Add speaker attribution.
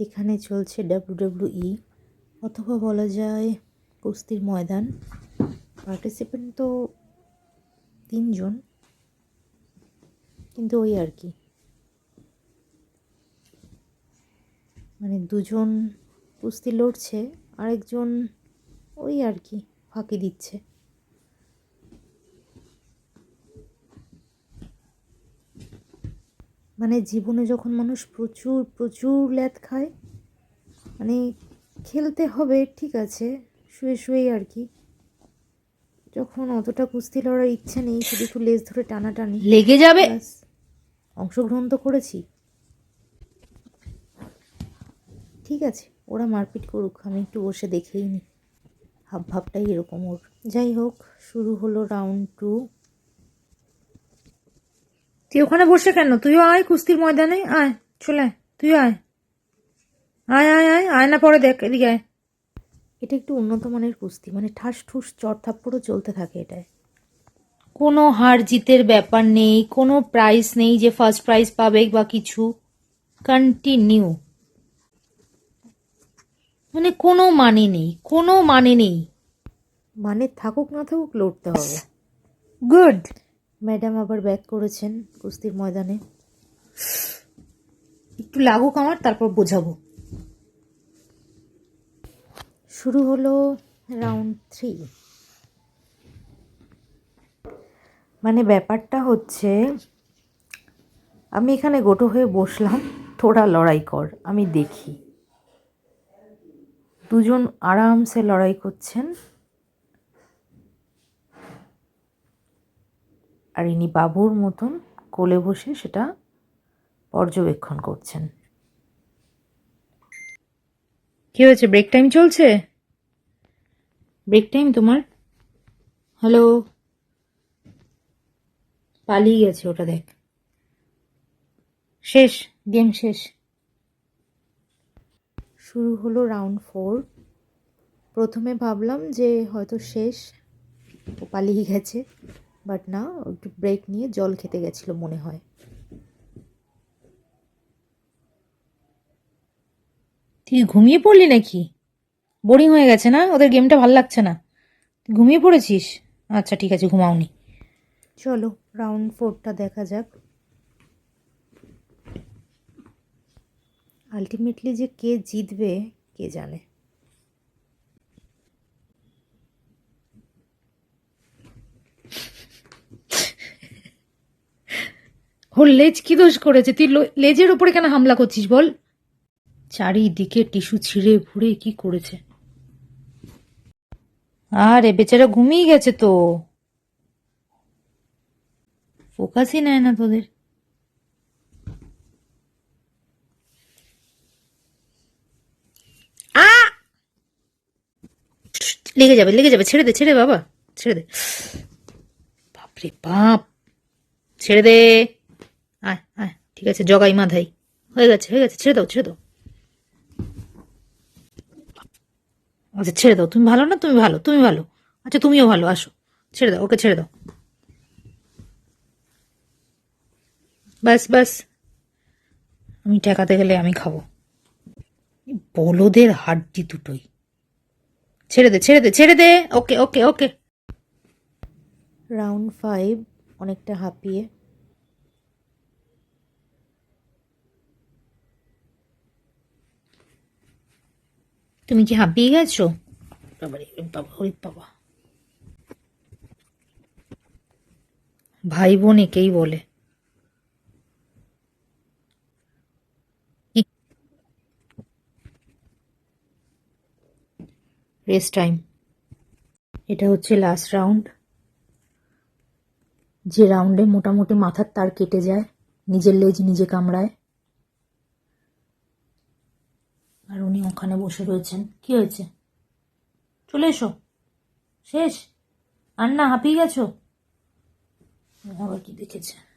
Speaker 1: এখানে চলছে ডাব্লিউডাব্লিউই অথবা বলা যায় কুস্তির ময়দান। পার্টিসিপেন্ট তো তিনজন। কিন্তু ওই আর কি। মানে দুজন কুস্তি লড়ছে, আরেকজন ওই আর কি ফাঁকি দিচ্ছে। মানে জীবনে যখন মানুষ প্রচুর প্রচুর ল্যাদ খায় মানে খেলতে হবে ঠিক আছে শুয়ে শুয়েই আর কি। যখন অতটা কুস্তি লড়ার ইচ্ছে নেই শুধু একটু লেজ ধরে টানাটানি।
Speaker 2: লেগে যাবে?
Speaker 1: অংশগ্রহণ তো করেছি। ঠিক আছে ওরা মারপিট করুক আমি একটু বসে দেখেই নি। হাব ভাবটাই এরকম ওর। যাই হোক শুরু হলো রাউন্ড টু
Speaker 2: তুই ওখানে বসে কেন? তুইও আয় কুস্তির ময়দানে আয় চলে আয় তুইও আয়। আয় আয় আয় আয় না পরে দেখ এদিকে আয়।
Speaker 1: এটা একটু উন্নত মানের কুস্তি মানে ঠাস ঠুস চট থাপ্পড়ও চলতে থাকে এটায়।
Speaker 2: কোনো হার জিতের ব্যাপার নেই কোনো প্রাইজ নেই যে ফার্স্ট প্রাইজ পাবে বা কিছু। কন্টিনিউ মানে কোনো মানে নেই কোনো মানে নেই।
Speaker 1: মানে থাকুক না থাকুক লড়তে হবে।
Speaker 2: গুড
Speaker 1: ম্যাডাম আবার ব্যাক করেছেন কুস্তির ময়দানে।
Speaker 2: একটু লাগুক আমার তারপর বোঝাবো।
Speaker 1: শুরু হলো রাউন্ড থ্রি মানে ব্যাপারটা হচ্ছে আমি এখানে গোটো হয়ে বসলাম তোরা লড়াই কর আমি দেখি। দুজন আরামসে লড়াই করছেন। আর ইনি বাবুর মতন কোলে বসে সেটা পর্যবেক্ষণ করছেন।
Speaker 2: কি হয়েছে? ব্রেক টাইম চলছে? ব্রেক টাইম তোমার? হ্যালো পালিয়ে গেছে ওটা দেখ। শেষ গেম শেষ।
Speaker 1: শুরু হলো রাউন্ড ফোর প্রথমে ভাবলাম যে হয়তো শেষ ও পালিয়ে গেছে। বাট না একটু ব্রেক নিয়ে জল খেতে গেছিল মনে হয়।
Speaker 2: তুই ঘুমিয়ে পড়লি নাকি? বোরিং হয়ে গেছে না? ওদের গেমটা ভালো লাগছে না। তুই ঘুমিয়ে পড়েছিস? আচ্ছা ঠিক আছে ঘুমাওনি।
Speaker 1: চলো রাউন্ড ফোরটা দেখা যাক। আলটিমেটলি যে কে জিতবে কে জানে।
Speaker 2: ওর লেজ কি দোষ করেছে? তুই লেজের উপরে কেন হামলা করছিস বল? চারিদিকে টিস্যু ছিঁড়ে ভুড়ে কি করেছে? আরে, বেচারা ঘুমিয়ে গেছে তো। ফোকাসই নেয় না তোদের! লেগে যাবে লেগে যাবে, ছেড়ে দে, ছেড়ে বাবা, ছেড়ে দে। বাপরে বাপ, ছেড়ে দে। আয় আয়, ঠিক আছে, জগাই মাধাই। হয়ে গেছে হয়ে গেছে, ছেড়ে দাও ছেড়ে দাও। আচ্ছা ছেড়ে দাও, তুমি ভালো না? তুমি ভালো তুমি ভালো। আচ্ছা তুমিও ভালো, আসো। ছেড়ে দাও, ওকে ছেড়ে দাও। ব্যাস ব্যাস আমি ঠেকাতে গেলে আমি খাব। বলদের হাড্ডি দুটোই। ছেড়ে দে ছেড়ে দে ছেড়ে দে। ওকে ওকে ওকে।
Speaker 1: রাউন্ড ফাইভ অনেকটা হাঁপিয়ে
Speaker 2: তুমি কি হাঁপিয়ে গেছো? বাবারে বাবা বাবা। ভাই বোন একেই বলে। Rest time. এটা হচ্ছে লাস্ট রাউন্ড যে রাউন্ডে মোটামুটি মাথার তার কেটে যায় নিজের লেজ নিজে কামড়ায়। আর উনি ওখানে বসে রয়েছেন। কি হয়েছে? চলে এসো। শেষ। আর না হাঁপিয়ে গেছো? আবার কি দেখেছে?